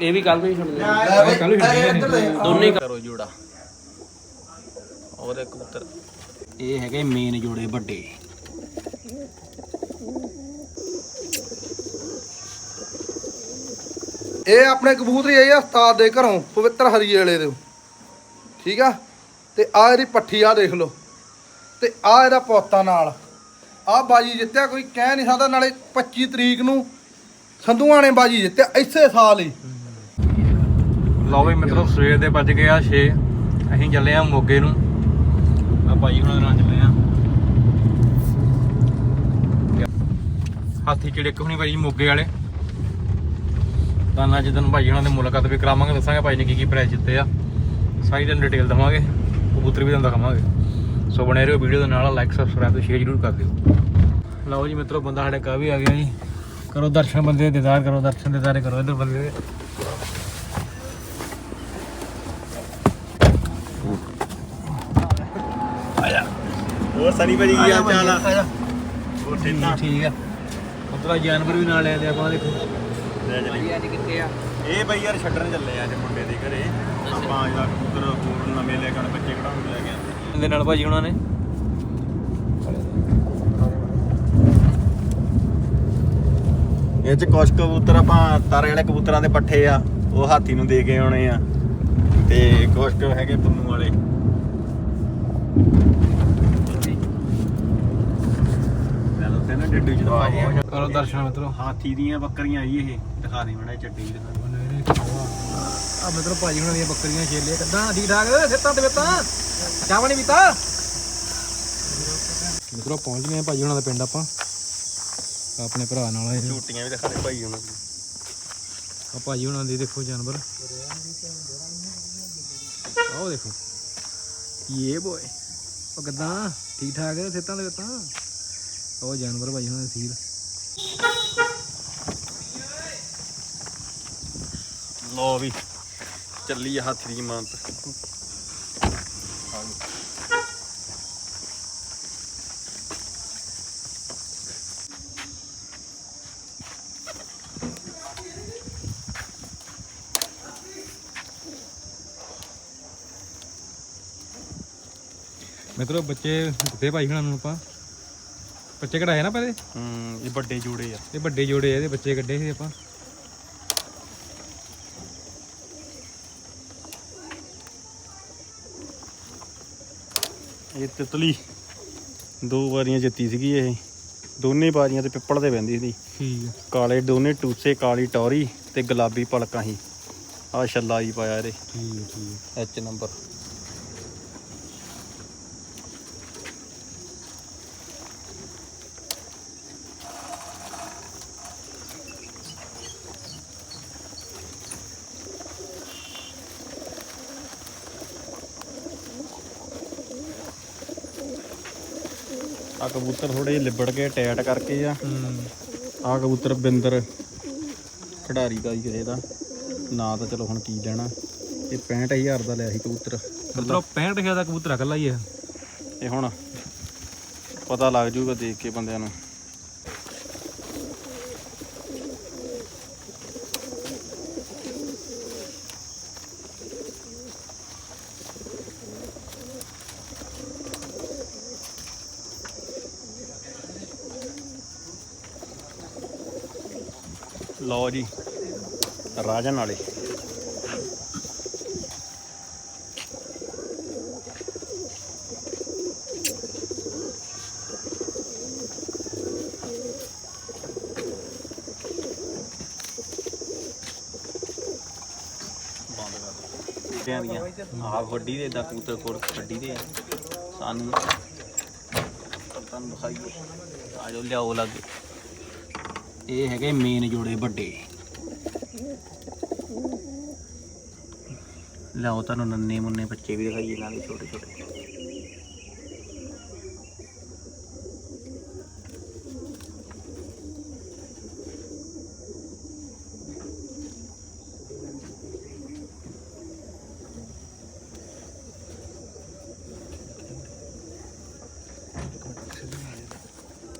ਇਹ ਵੀ ਕੱਲ ਨੂੰ ਹੀ ਛੱਡ ਦੇ ਕੱਲ ਦੋਨੇ ਹੀ ਕਰੋ ਜੋੜਾ। ਉਹਦੇ ਕਬੂਤਰ। ਇਹ ਹੈਗੇ ਮੇਨ ਜੋੜੇ ਵੱਡੇ। ਇਹ ਆਪਣੇ ਕਬੂਤਰੀ ਆਈ ਆ ਉਸਤਾਦ ਦੇ ਘਰੋਂ ਪਵਿੱਤਰ ਹਰੀਏ ਵਾਲੇ ਦੇ। ਠੀਕ ਆ? ਤੇ ਆ ਇਹਦੀ ਪੱਠੀ ਆ ਦੇਖ ਲਓ। ਤੇ ਆ ਇਹਦਾ ਪੋਤਾ ਨਾਲ। ਆ ਬਾਜੀ ਜਿੱਤਿਆ ਕੋਈ ਕਹਿ ਨਹੀਂ ਸਕਦਾ ਨਾਲੇ 25 ਤਰੀਕ ਨੂੰ ਸੰਧੂਆਂ ਨੇ ਬਾਜੀ ਜਿੱਤਿਆ ਇਸੇ ਸਾਲ ਹੀ। ਲਓ ਵੀ ਮਿੱਤਰੋ, ਸਵੇਰ ਦੇ ਵੱਜ ਗਏ ਆ 6 ਅਸੀਂ ਚੱਲੇ ਆ ਮੋਗੇ ਨੂੰ। ਆ ਭਾਈ ਹੁਣਾਂ ਦੇ ਨਾਲ ਚੱਲੇ ਆ। ਹਾਥੀ ਕਿਹੜੇ ਹੁਣੀ ਭਾਈ ਮੋਗੇ ਵਾਲੇ। ਤਾਂ ਅੱਜ ਦਿਨ ਭਾਈ ਹੁਣਾਂ ਦੇ ਮੁਲਾਕਾਤ ਵੀ ਕਰਾਵਾਂਗੇ, ਦੱਸਾਂਗੇ ਭਾਈ ਨੇ ਕੀ ਕੀ ਪ੍ਰਾਈਜ਼ ਜਿੱਤੇ ਆ। ਸਾਰੀ ਦਿਨ ਡਿਟੇਲ ਦਵਾਂਗੇ, ਕਬੂਤਰ ਵੀ ਤੁਹਾਨੂੰ ਦਿਖਾਵਾਂਗੇ। ਸੋ ਬਣੇ ਰਹੋ ਵੀਡੀਓ ਦੇ ਨਾਲ ਲਾਈਕ ਸਬਸਕ੍ਰਾਈਬ ਤੇ ਸ਼ੇਅਰ ਜ਼ਰੂਰ ਕਰ ਦਿਓ। ਲਓ ਜੀ ਮਿੱਤਰੋ, ਬੰਦਾ ਸਾਡੇ ਕਾ ਵੀ ਆ ਗਿਆ ਜੀ। ਕਰੋ ਦਰਸ਼ਨ ਬੰਦੇ ਦੇ ਦੀਦਾਰ ਕਰੋ ਦਰਸ਼ਨ ਦੀਦਾਰੇ ਕਰੋ ਇਧਰ ਬੰਦੇ ਦੇ। ਹੋਰ ਸਨੀ ਭਾਜੀ ਕੀ ਹਾਲ ਚਾਲ ਆ? ਹੋਰ ਠੀਕ ਆ ਠੀਕ ਆ। ਉਤਰਾ ਜਾਨਵਰ ਵੀ ਨਾਲ ਲੈ ਲਿਆ ਆਪਾਂ ਦੇਖੋ। ਅੱਜ ਕਿੱਥੇ ਆ? ਇਹ ਬਈ ਯਾਰ ਛੱਡਣ ਚੱਲੇ ਆ ਅੱਜ ਮੁੰਡੇ ਦੇ ਘਰੇ। ਆਪਾਂ ਜਿਹੜਾ ਕਬੂਤਰ ਹੋਰ ਨਵੇਂ ਲੈ ਕੇ ਬੱਚੇ ਕਢਾਉਣ ਲੈ ਗਏ ਇਹਦੇ ਨਾਲ ਭਾਜੀ ਉਹਨਾਂ ਨੇ। ਇਹ ਚ ਕੁਛ ਕਬੂਤਰ ਆਪਾਂ ਤਾਰੇ ਵਾਲੇ ਕਬੂਤਰਾਂ ਦੇ ਪੱਠੇ ਆ ਉਹ ਹਾਥੀ ਨੂੰ ਦੇ ਕੇ ਆਉਣੇ ਆ। ਤੇ ਕੁਛ ਕੁ ਹੈਗੇ ਪੁੰਨੂ ਵਾਲੇ। ਕਰੋ ਦਰਸ਼ਨ ਮਿੱਤਰੋ। ਹਾਥੀ ਦੀਆਂ ਬੱਕਰੀਆਂ ਜੀ ਇਹ। ਦਿਖਾ ਦੇ ਮੜਾ ਚੱਡੀ ਵੀ ਦਿਖਾ ਦੇ। ਆ ਮਿੱਤਰੋ ਭਾਜੀ ਉਹਨਾਂ ਦੀਆਂ ਬੱਕਰੀਆਂ ਛੇਲੇ ਕਿੱਦਾਂ? ਠੀਕ ਠਾਕ? ਸਿੱਤਾਂ ਤੇ ਬਿੱਤਾਂ ਚਾਹ ਨਹੀਂ ਪੀਤਾ? ਮਿੱਤਰੋ ਪਹੁੰਚ ਗਏ ਭਾਜੀ ਉਹਨਾਂ ਦਾ ਪਿੰਡ ਆਪਾਂ। ਆਪਣੇ ਭਰਾ ਨਾਲ ਆਏ ਝੂਟੀਆਂ ਵੀ ਦਿਖਾ ਦੇ ਭਾਈ ਉਹਨਾਂ ਦੀ। ਆ ਭਾਜੀ ਉਹਨਾਂ ਦੀ ਦੇਖੋ ਜਾਨਵਰ। ਆਓ ਦੇਖੋ। ਇਹ ਬੋਏ ਉਹ ਕਿੱਦਾਂ? ਠੀਕ ਠਾਕ ਸਿੱਤਾਂ ਤੇ? ਬਿੱਤਾਂ ਉਹ ਜਾਨਵਰ ਭਾਜੀ ਉਹਨਾਂ ਦੇ ਸੀਲ ਲੋ ਵੀ ਚੱਲੀ ਆ ਹਾਥੀ ਦੀ ਮਾਨਤ ਮਿੱਤਰੋ ਬੱਚੇ ਦਿੱਤੇ ਭਾਈ ਹੁਣਾਂ ਨੂੰ ਆਪਾਂ। ਬੱਚੇ ਕਢਾਏ ਨਾ ਪਹਿਲੇ ਹੂੰ ਇਹ ਵੱਡੇ ਜੋੜੇ ਆ। ਇਹ ਵੱਡੇ ਜੋੜੇ ਆ ਇਹਦੇ ਬੱਚੇ ਕੱਢੇ ਸੀ ਆਪਾਂ। ਇਹ ਤਿਤਲੀ। ਦੋ ਵਾਰੀਆਂ ਜਿੱਤੀ ਸੀਗੀ ਇਹ। ਦੋਨੇ ਬਾਰੀਆਂ ਤੇ ਪਿੱਪਲ ਤੇ ਬੈੰਦੀ ਸੀ। ਠੀਕ ਆ। ਕਾਲੇ ਦੋਨੇ ਟੂਸੇ ਕਾਲੀ ਟੌਰੀ ਤੇ ਗੁਲਾਬੀ ਪਲਕਾਂ ਸੀ। ਆ ਛੱਲਾ ਹੀ ਪਾਇਆ ਇਹਦੇ। ਠੀਕ ਠੀਕ ਐਚ ਨੰਬਰ ਆ ਕਬੂਤਰ ਥੋੜੇ ਜਿਹੇ ਲਿਬੜ ਕੇ ਟੈਟ ਕਰਕੇ ਆ। ਹੂੰ। ਆ ਕਬੂਤਰ ਬਿੰਦਰ ਖਿਡਾਰੀ ਦਾ ਹੀ ਕਿਸੇ ਦਾ ਨਾਂ ਤਾਂ ਚਲੋ ਹੁਣ ਕੀ ਲੈਣਾ। ਇਹ 65000 ਦਾ ਲਿਆ ਸੀ ਕਬੂਤਰ। ਮਿੱਤਰੋ 65000 ਦਾ ਕਬੂਤਰ ਇਕੱਲਾ ਹੀ ਆ। ਇਹ ਹੁਣ ਪਤਾ ਲੱਗ ਜੂਗਾ ਦੇਖ ਕੇ ਬੰਦਿਆਂ ਨੂੰ। ਲਓ ਜੀ, ਰਾਜਨ ਵਾਲੇ। ਬੰਦ ਦੀਆਂ ਆਹ ਵੱਡੀ ਦੇ ਦਾ ਕਬੂਤਰ ਕੋਲ ਵੱਡੀ ਦੇ ਸਾਨੂੰ ਤੁਹਾਨੂੰ ਦਿਖਾਈਏ। ਆ ਜਾਓ, ਲਿਆਓ ਲੱਗੇ। ਇਹ ਹੈਗੇ ਮੇਨ ਜੋੜੇ ਵੱਡੇ। ਲਓ ਤੁਹਾਨੂੰ ਨੰਨੇ ਮੁੰਨੇ ਬੱਚੇ ਵੀ ਦਿਖਾਈਏ ਨਾਲੇ ਛੋਟੇ ਛੋਟੇ।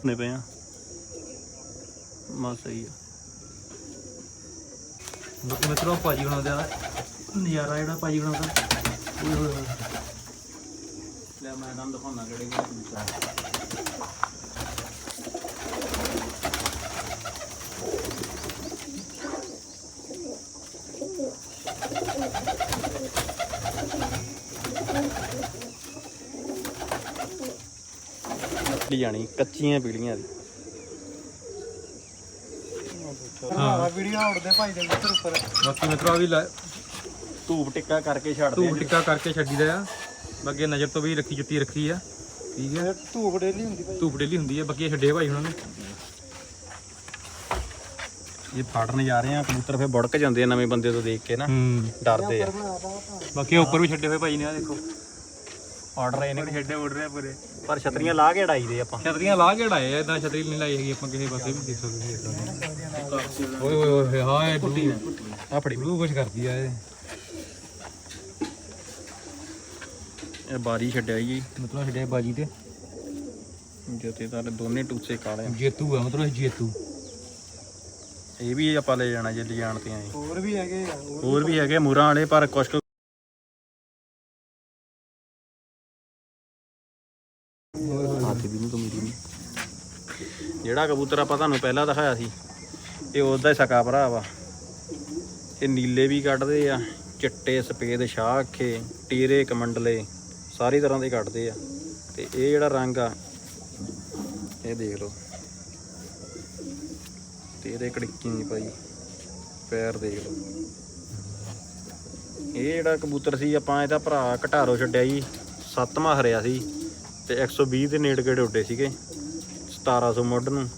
ਨੇ ਪਿਆ ਮਾ ਸਹੀ ਆ। ਬਾਕੀ ਮਿੱਤਰੋ ਭਾਜੀ ਹੁਣਾਂ ਦਾ ਨਜ਼ਾਰਾ ਜਿਹੜਾ ਭਾਜੀ ਹੁਣਾਂ ਦਾ ਓਏ ਹੋਏ ਹੋਏ। ਲੈ ਮੈਂ ਤੁਹਾਨੂੰ ਦਿਖਾਉਣਾ ਕਿਹੜੇ ਕਿਹੜੇ ਕਬੂਤਰ ਆ। ਪੀਲੀ ਜਾਣੀ ਕੱਚੀਆਂ ਪੀਲੀਆਂ ਦੀ ਹਾਂ ਵੀਡੀਓ ਉੜਦੇ ਭਾਈ ਦੇ ਉੱਪਰ ਉੱਪਰ। ਬਾਕੀ ਮਿੱਤਰੋ ਆ ਵੀ ਲੈ- ਧੂਪ ਟਿੱਕਾ ਕਰਕੇ ਛੱਡਦੇ ਧੂਪ ਟਿੱਕਾ ਕਰਕੇ ਛੱਡੀਦਾ ਆ। ਬਾਕੀ ਨਜ਼ਰ ਤੋਂ ਵੀ ਰੱਖੀ ਜੁੱਤੀ ਰੱਖੀ ਆ। ਠੀਕ ਹੈ ਧੂਪ ਡੇਲੀ ਹੁੰਦੀ ਭਾਈ। ਧੂਪ ਡੇਲੀ ਹੁੰਦੀ ਹੈ ਬਾਕੀ ਇਹ ਛੱਡੇ ਭਾਈ ਹੁਣਾਂ ਨੇ। ਇਹ ਫਾੜਨ ਜਾ ਰਹੇ ਆ ਕਬੂਤਰ ਫੇ ਬੁੜਕ ਜਾਂਦੇ ਆ ਨਵੇਂ ਬੰਦੇ ਤੋਂ ਦੇਖ ਕੇ ਨਾ। ਹੂੰ। ਡਰਦੇ ਆ। ਬਾਕੀ ਉੱਪਰ ਵੀ ਛੱਡੇ ਹੋਏ ਭਾਈ ਨੇ ਆ ਦੇਖੋ। ਆਰਡਰ ਇਹਨੇ ਛੱਡੇ ਉੱਡ ਰਹੇ ਪੂਰੇ। ਪਰ ਛਤਰੀਆਂ ਲਾ ਕੇ ਅੜਾਈ ਦੇ ਆਪਾਂ। ਛਤਰੀਆਂ ਲਾ ਕੇ ਢਾਏ ਆ ਇਦਾਂ ਛਤਰੀ ਨਹੀਂ ਲਾਈ ਹੈਗੀ ਆਪਾਂ ਕਿਸੇ ਪਾਸੇ ਵੀ ਦੇਖ ਸਕਦੇ ਹਾਂ ਓਏ ਓਏ ਓਏ ਹਾਏ ਕੁੱਟੀ ਆ ਫੜੀ ਬਲੂ ਕੁਛ ਕਰਦੀ ਆ ਇਹ। ਇਹ ਬਾਰੀ ਛੱਡਿਆ ਜੀ। ਮਤਲਬ ਛੱਡੇ ਬਾਜੀ ਤੇ। ਜੋਤੇ ਤਾਂ ਦੋਨੇ ਟੂਸੇ ਕਾਲੇ। ਜੇਤੂ ਆ ਮਤਲਬ ਜੇਤੂ। ਇਹ ਵੀ ਆਪਾਂ ਲੈ ਜਾਣਾ ਜੇ ਲਿਜਾਣ ਤੇ ਆਏ। ਹੋਰ ਵੀ ਹੈਗੇ ਹੋਰ ਵੀ ਹੈਗੇ ਮੂਰਾਂ ਵਾਲੇ ਪਰ ਕੁਛ ਹੱਥ ਦੀ ਨੂੰ ਤੋਂ ਮੇਰੀ। ਜਿਹੜਾ ਕਬੂਤਰ ਆਪਾਂ ਤੁਹਾਨੂੰ ਪਹਿਲਾਂ ਦਿਖਾਇਆ ਸੀ, ਇਹ ਉਹਦਾ ਹੀ ਸਕਾ ਭਰਾ ਵਾ। ਇਹ ਨੀਲੇ ਵੀ ਕੱਢਦੇ ਆ, ਚਿੱਟੇ, ਸਫੇਦ ਸ਼ਾਹ ਅੱਖੇ, ਟੀਰੇ, ਕਮੰਡਲੇ, ਸਾਰੀ ਤਰ੍ਹਾਂ ਦੇ ਕੱਢਦੇ ਆ। ਤੇ ਇਹ ਜਿਹੜਾ ਰੰਗ ਆ, ਇਹ ਦੇਖ ਲਓ। ਤੇ ਇਹਦੇ ਕੜਕੀ ਨਹੀਂ ਪਾਈ, ਪੈਰ ਦੇਖ ਲਓ। ਇਹ ਜਿਹੜਾ ਕਬੂਤਰ ਸੀ, ਆਪਾਂ ਇਹਦਾ ਭਰਾ ਘਟਾਰੋ ਛੱਡਿਆ ਜੀ ਸੱਤਵਾਂ ਹਰਿਆ ਸੀ। ਤੇ 120 ਦੇ ਨੇੜੇ ਗੇੜੇ ਉੱਡੇ ਸੀਗੇ? 1700 ਮੁੱਢ ਨੂੰ।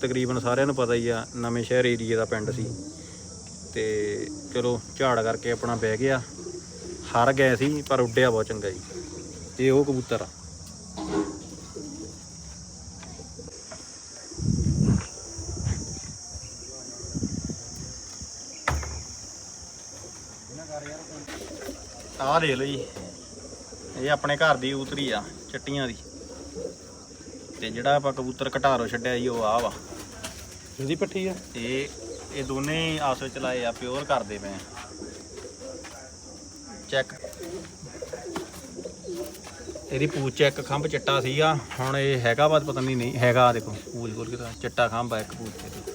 ਤਕਰੀਬਨ ਸਾਰਿਆਂ ਨੂੰ ਪਤਾ ਹੀ ਆ, ਨਵੇਂ ਸ਼ਹਿਰ ਏਰੀਏ ਦਾ ਪਿੰਡ ਸੀ। ਤੇ ਚਲੋ, ਝਾੜ ਕਰਕੇ ਆਪਣਾ ਬਹਿ ਗਿਆ। ਹਾਰ ਗਏ ਸੀ, ਪਰ ਉੱਡਿਆ ਬਹੁਤ ਚੰਗਾ ਜੀ। ਇਹ ਉਹ ਕਬੂਤਰ ਆ। ਆਹ ਦੇਖ ਲਓ ਜੀ। ਇਹ ਆਪਣੇ ਘਰ ਦੀ ਉਤਰੀ ਆ ਚੱਟੀਆਂ ਦੀ। ਤੇ ਜਿਹੜਾ ਆਪਾਂ ਕਬੂਤਰ ਘਟਾਰੋ ਛੱਡਿਆ ਜੀ ਉਹ ਆ ਵਾ। ਇਹਦੀ ਪੱਠੀ ਆ? ਇਹ ਇਹ ਦੋਨੇ ਆਸ ਵਿੱਚ ਲਾਏ ਆ ਪਿਓਰ ਕਰਦੇ ਪਏ ਆ। ਚੈੱਕ। ਇਹਦੀ ਪੂਛ ਚੈੱਕ ਖੰਭ ਚਿੱਟਾ ਸੀਗਾ ਹੁਣ ਇਹ ਹੈਗਾ ਵਾ ਪਤਾ ਨਹੀਂ ਨਹੀਂ ਹੈਗਾ ਦੇਖੋ ਪੂਛ ਖੋਲ ਕੇ ਤਾਂ ਚਿੱਟਾ ਖੰਭ ਆ ਇੱਕ ਪੂਛ ਤੇ।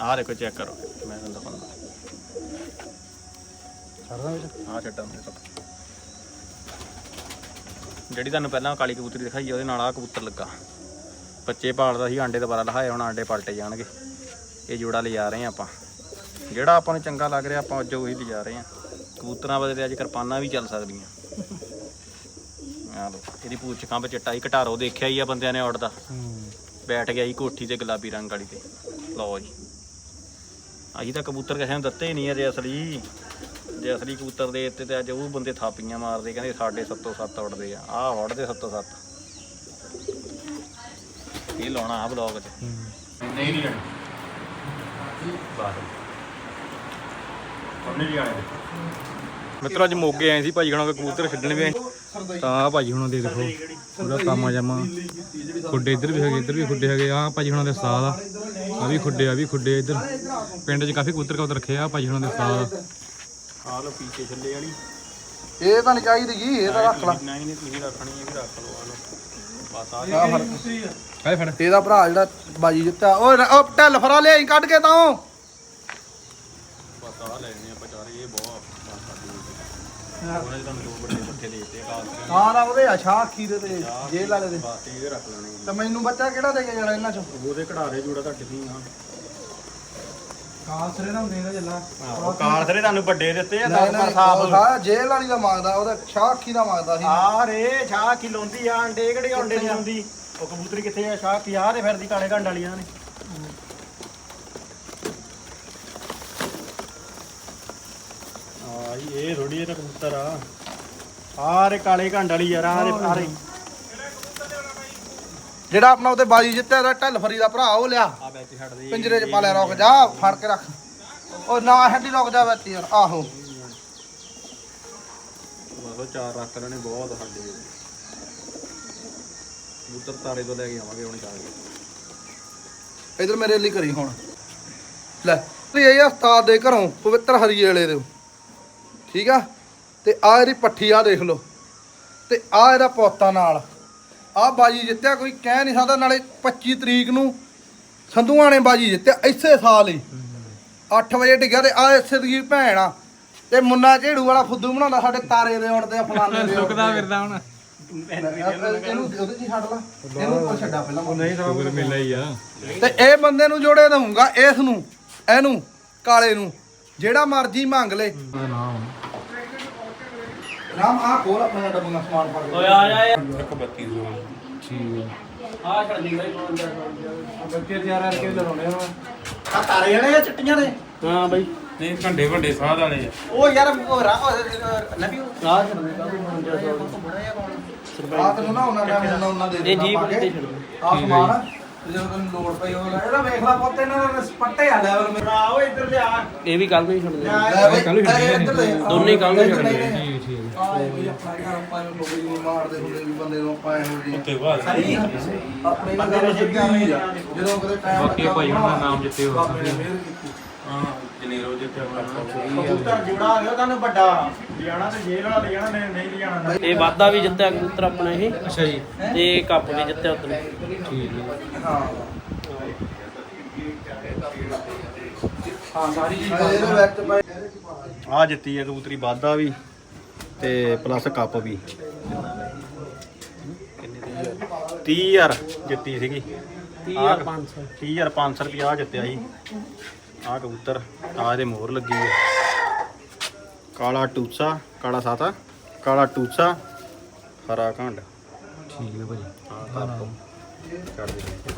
ਆਹ ਦੇਖੋ ਚੈੱਕ ਕਰੋ ਮੈਂ ਤੁਹਾਨੂੰ ਦਿਖਾਉਂਦਾ। ਛੱਡਦਾ ਵਿੱਚ? ਆਹ ਛੱਡਾਂ ਦੇ ਸਭ। ਜਿਹੜੀ ਤੁਹਾਨੂੰ ਪਹਿਲਾਂ ਕਾਲੀ ਕਬੂਤਰੀ ਦਿਖਾਈ ਆ, ਉਹਦੇ ਨਾਲ ਆਹ ਕਬੂਤਰ ਲੱਗਾ। ਬੱਚੇ ਪਾਲਦਾ ਸੀ ਆਂਡੇ ਦੁਬਾਰਾ ਲਹਾਏ ਹੁਣ ਆਂਡੇ ਪਲਟੇ ਜਾਣਗੇ। ਇਹ ਜੋੜਾ ਲਿਜਾ ਰਹੇ ਆ ਆਪਾਂ। ਜਿਹੜਾ ਆਪਾਂ ਨੂੰ ਚੰਗਾ ਲੱਗ ਰਿਹਾ ਆਪਾਂ ਅੱਜ ਉਹੀ ਲਿਜਾ ਰਹੇ ਆ ਕਬੂਤਰਾਂ ਬਦਲੇ ਅੱਜ ਕਿਰਪਾਨਾਂ ਵੀ ਚੱਲ ਸਕਦੀਆਂ। ਆ ਲੋ ਇਹਦੀ ਪੂਛ ਕੰਬ ਚਿੱਟਾ ਹੀ ਘਟਾਰੋ ਦੇਖਿਆ ਹੀ ਆ ਬੰਦਿਆਂ ਨੇ ਉੱਡਦਾ। ਬੈਠ ਗਿਆ ਜੀ ਕੋਠੀ ਤੇ ਗੁਲਾਬੀ ਰੰਗ ਵਾਲੀ ਤੇ। ਲਓ ਜੀ। ਅਸੀਂ ਤਾਂ ਕਬੂਤਰ ਕਿਸੇ ਨੂੰ ਦਿੱਤੇ ਹੀ ਨਹੀਂ ਅਜੇ ਅਸਲੀ। ਜੇ ਅਸਲੀ ਕਬੂਤਰ ਦੇ ਦਿੱਤੇ ਤੇ ਅੱਜ ਉਹ ਬੰਦੇ ਥਾਪੀਆਂ ਮਾਰਦੇ ਕਹਿੰਦੇ ਸਾਡੇ ਸੱਤੋਂ ਸੱਤ ਉੱਡਦੇ ਆ। ਆਹ ਉੱਡਦੇ ਸੱਤੋਂ ਸੱਤ। ਇਹ ਲਾਉਣਾ ਆ ਬਲੌਗ 'ਚ। ਨਹੀਂ ਨਹੀਂ ਮਿੱਤਰੋ ਅੱਜ ਮੋਗੇ ਆਏ ਸੀ ਭਾਜੀ ਹੁਣਾਂ ਕਬੂਤਰ ਛੱਡਣ ਵੀ ਆਏ। ਤਾਂ ਭਾਜੀ ਹੁਣਾਂ ਦੇ ਦੇਖੋ ਪੂਰਾ ਕਾਮਾ ਜਾਮਾ। ਖੁੱਡੇ ਇੱਧਰ ਵੀ ਹੈਗੇ ਇੱਧਰ ਵੀ ਖੁੱਡੇ ਹੈਗੇ। ਆ ਭਾਜੀ ਹੁਣਾਂ ਦੇ ਉਸਤਾਦ ਆ। ਆ ਵੀ ਖੁੱਡੇ ਆ ਵੀ ਖੁੱਡੇ ਇੱਧਰ। ਪਿੰਡ 'ਚ ਕਾਫੀ ਕਬੂਤਰ ਕਬੂਤਰ ਰੱਖੇ ਆ ਭਾਜੀ ਹੁਣਾਂ ਦੇ ਉਸਤਾਦ ਆ ਆ ਲੋ ਪੀਛੇ ਛੱਲੇ ਵਾਲੀ। ਇਹ ਤਾਂ ਨਹੀਂ ਚਾਹੀਦੀ ਜੀ ਇਹ ਤਾਂ ਰੱਖ ਲਾ। ਨਹੀਂ ਨਹੀਂ ਤੁਸੀਂ ਰੱਖਣੀ ਇਹ ਵੀ ਰੱਖ ਲਓ ਆ ਲੋ ਬਸ ਆ ਆਹ ਫੜ ਆਏ ਫੜ। ਇਹਦਾ ਭਰਾ ਜਿਹੜਾ ਬਾਜੀ ਜਿੱਤਿਆ ਓਏ ਰ- ਉਹ ਢਿੱਲ ਫਰਾ ਲਿਆਈ ਕੱਢ ਕੇ ਤਾਂ। ਬਸ ਆ ਲੈਣੇ ਆਪਾਂ ਚਾਰੇ ਇਹ ਬਹੁਤ ਉਹਨਾਂ ਦੇ ਤੁਹਾਨੂੰ ਦੋ ਵੱਡੇ ਪੱਠੇ ਦੇ ਦਿੱਤੇ ਕਾਲ ਹਾਂ ਨਾ ਉਹਦੇ ਆ ਸ਼ਾਹ ਅੱਖੀ ਦੇ ਤੇ ਜੇਲ੍ਹ ਵਾਲੇ ਦੇ। ਬਸ ਇਹ ਰੱਖ ਲੈਣੇ ਤੇ ਮੈਨੂੰ ਬੱਚਾ ਕਿਹੜਾ ਦੇ ਕੇ ਜਾਣਾ ਇਹਨਾਂ ਚੋਂ? ਉਹਦੇ ਕਢਾਰੇ ਜੂੜਾ ਤਾਂ ਟਿੱਕੀ ਆ। ਕਾਸਰੇ ਦਾ ਹੁੰਦੇ ਨਾ ਜੱਲਾ ਉਹ ਕਾਲ ਸਰੇ ਤੁਹਾਨੂੰ ਵੱਡੇ ਦਿੱਤੇ ਆ ਨਹੀਂ ਨਹੀਂ ਉਹ ਸਾਰਾ ਜੇਲ੍ਹ ਵਾਲੀ ਦਾ ਮੰਗਦਾ ਉਹਦਾ ਸ਼ਾਹ ਅੱਖੀ ਦਾ ਮੰਗਦਾ ਸੀ। ਆ ਰੇ ਸ਼ਾਹ ਕੀ ਲਾਉਂਦੀ ਆ ਅੰਡੇ ਕਿਹੜੇ ਅੰਡੇ ਨਹੀਂ ਲਾਉਂਦੀ? ਉਹ ਕਬੂਤਰੀ ਕਿੱਥੇ ਆ? ਸ਼ਾਹ ਕੀ ਆ ਰੇ ਫਿਰਦੀ ਕਾਲੇ ਘੰਡ ਵਾਲੀਆਂ ਨੇ ਆ ਇਹ ਥੋੜੀ ਇਹ ਕਬੂਤਰ ਆ। ਆ ਰੇ ਕਾਲੇ ਘੰਡ ਵਾਲੀ ਯਾਰ ਆ ਰੇ ਆ ਰੇ। ਜਿਹੜਾ ਆਪਣਾ ਉਹਦੇ ਬਾਜੀ ਜਿੱਤਿਆ ਦਾ ਢਿੱਲ ਫਰੀ ਦਾ ਭਰਾ ਉਹ ਲਿਆ। ਆ ਵਿੱਚ ਛੱਡ ਦੇ। ਪਿੰਜਰੇ 'ਚ ਪਾ ਲਿਆ ਰੁਕ ਜਾ ਫੜ ਕੇ ਰੱਖ। ਉਹ ਨਾ ਹੱਡੀ ਰੁਕ ਜਾ ਵਿੱਚ ਯਾਰ ਆਹੋ। ਬਸ ਉਹ ਚਾਰ ਰੱਖ ਲੈਣੇ ਬਹੁਤ ਸਾਡੇ। ਕਬੂਤਰ ਤਾਰੇ ਤੋਂ ਲੈ ਕੇ ਆਵਾਂਗੇ ਹੁਣ ਜਾ ਕੇ। ਇਧਰ ਮੇਰੇ ਲਈ ਕਰੀ ਹੁਣ। ਲੈ ਤੇ ਇਹ ਉਸਤਾਦ ਦੇ ਘਰੋਂ ਪਵਿੱਤਰ ਹਰੀਏ ਵਾਲੇ ਦੇ। ਠੀਕ ਆ? ਤੇ ਆ ਇਹਦੀ ਪੱਠੀ ਆ ਦੇਖ ਲਓ। ਤੇ ਆ ਇਹਦਾ ਪੋਤਾ ਨਾਲ। ਆ ਬਾਜੀ ਜਿੱਤਿਆ ਕੋਈ ਕਹਿ ਨਹੀਂ ਸਕਦਾ ਨਾਲੇ 25 ਤਰੀਕ ਨੂੰ ਸੰਧੂਆਂ ਨੇ ਬਾਜੀ ਜਿੱਤਿਆ ਇਸੇ ਸਾਲ ਹੀ। 8 ਵਜੇ ਡਿੱਗਿਆ ਤੇ ਆ ਇਸੇ ਦੀ ਭੈਣ ਆ ਤੇ ਮੁੰਨਾ ਝੇੜੂ ਵਾਲਾ ਫੁੱਦੂ ਬਣਾਉਂਦਾ ਸਾਡੇ ਤਾਰੇ ਦੇ ਉੜਦੇ ਆ ਫਲਾਣੇ ਦੇ ਸੁੱਕਦਾ ਫਿਰਦਾ ਹੁਣ। ਇਹਨੂੰ ਉਹਦੇ ਚ ਹੀ ਛੱਡ ਲਾ ਇਹਨੂੰ ਉੱਪਰ ਛੱਡਾ ਪਹਿਲਾਂ। ਨਹੀਂ ਸ਼ੁਕਰ ਮਿਲਿਆ ਹੀ ਆ। ਤੇ ਇਹ ਬੰਦੇ ਨੂੰ ਜੋੜੇ ਦਊਂਗਾ ਇਸ ਨੂੰ ਇਹਨੂੰ ਕਾਲੇ ਨੂੰ ਜਿਹੜਾ ਮਰਜ਼ੀ ਮੰਗ ਲੈ। ਰਾਮ ਆ ਕੋਲ ਆਪਣਾ ਡੱਬਾ ਸਮਾਨ ਪਾ ਕੇ ਆ ਜਾ ਠੀਕ ਆ। ਛੱਡ ਦੀ ਬਾਈ। ਬੱਚੇ ਤਿਆਰ ਕਰਕੇ ਲਾਉਣੇ ਹੁਣ ਆ? ਤਾਰੇ ਜਣੇ ਆ ਚਿੱਟੀਆਂ ਦੇ ਹਾਂ ਬਾਈ। ਨਹੀਂ ਘੰਡੇ ਵੱਡੇ ਸਾਹ ਵਾਲੇ ਆ। ਉਹ ਯਾਰ ਉਹ ਰਾ ਨਬੀ ਆ ਛੱਡ ਦੇ ਆ ਤੈਨੂੰ ਨਾ ਉਹਨਾਂ ਨੇ ਉਹਨਾਂ ਉਹਨਾਂ ਦੇ ਇਹ ਜੀਪ ਤੇ ਛੱਡ। ਦੇ ਆ। ਸਮਾਨ ਜਦੋਂ ਤੈਨੂੰ ਲੋੜ ਪਈ ਉਹ ਇਹਦਾ ਵੇਖ ਲੈ ਪੁੱਤ ਇਹਨਾਂ ਦਾ ਸਪੱਟੇ ਆ ਲੈਵਲ ਮੇਰਾ। ਓ ਇੱਧਰ ਲਿਆ। ਇਹ ਵੀ ਕੱਲ ਨੂੰ ਹੀ ਛੱਡ ਦੇ ਲੈ ਬਈ ਇੱਧਰ ਲੈ। ਦੋਨੇ ਹੀ ਕੱਲ੍ਹ ਨੂੰ ਛੱਡਣੇ ਨਹੀਂ, ਨਹੀਂ। ਠੀਕ ਠੀਕ। ਆ ਇਹ ਵੀ ਆਪਣਾ ਘਰ ਆਪਾਂ ਨੂੰ ਲੋਕੀ ਨਹੀਂ ਮਾਰਦੇ ਹੁੰਦੇ ਵੀ ਬੰਦੇ ਨੂੰ ਆਪਾਂ ਇਹੋ ਜੀ ਉੱਤੇ ਬਾਅਦ ਆਪਣੇ ਨਾਲ ਗੱਲ ਸਿੱਧੀ ਹੋਈ ਆ। ਜਦੋਂ ਕਦੇ ਟਾਈਮ ਬਾਕੀ ਭਾਈ ਉਹਨਾਂ ਦਾ ਨਾਮ ਜਿੱਤੇ ਹੋ ਬਾਬੇ ਨੇ ਮਿਹਰ ਕੀਤੀ। ਹਾਂ। ਜਨੇਰੋ ਜਿੱਤੇ ਕਬੂਤਰ ਜੋੜਾ ਆ ਗਿਆ ਤੁਹਾਨੂੰ ਵੱਡਾ। ਲਿਆਣਾ ਤੇ ਜੇਲ੍ਹ ਵਾਲਾ ਲਿਆਣਾ ਨਹੀਂ ਨਹੀਂ ਲਿਆਣਾ ਇਹ ਵਾਦਾ ਵੀ ਜਿੱਤਿਆ ਕਬੂਤਰ ਆਪਣਾ ਇਹ। ਅੱਛਾ ਜੀ। ਤੇ ਕੱਪ ਵੀ ਜਿੱਤਿਆ ਉਦੋਂ ਠੀਕ ਹੈ। ਹਾਂ। ਹਾਂ ਸਾਰੀ ਚੀਜ਼ ਇਹਦੇ ਵਿੱਚ ਭਾਈ ਆ ਜਿੱਤੀ ਹੈ ਕਬੂਤਰੀ ਵਾਧਾ ਵੀ ਤੇ ਪਲੱਸ ਕੱਪ ਵੀ। 30000 ਜਿੱਤੀ ਸੀਗੀ। 30500 30500 ਰੁਪਿਆ ਜਿੱਤਿਆ ਸੀ। ਆ ਕਬੂਤਰ ਆ ਇਹਦੇ ਮੋਹਰ ਲੱਗੀ ਹੈ ਕਾਲਾ ਟੂਸਾ ਕਾਲਾ ਸਾਤਾ ਕਾਲਾ ਟੂਸਾ ਹਰਾ ਘੰਡ ਠੀਕ ਹੈ ਭਾਈ ਹਾਂ ਕਰ ਦੇ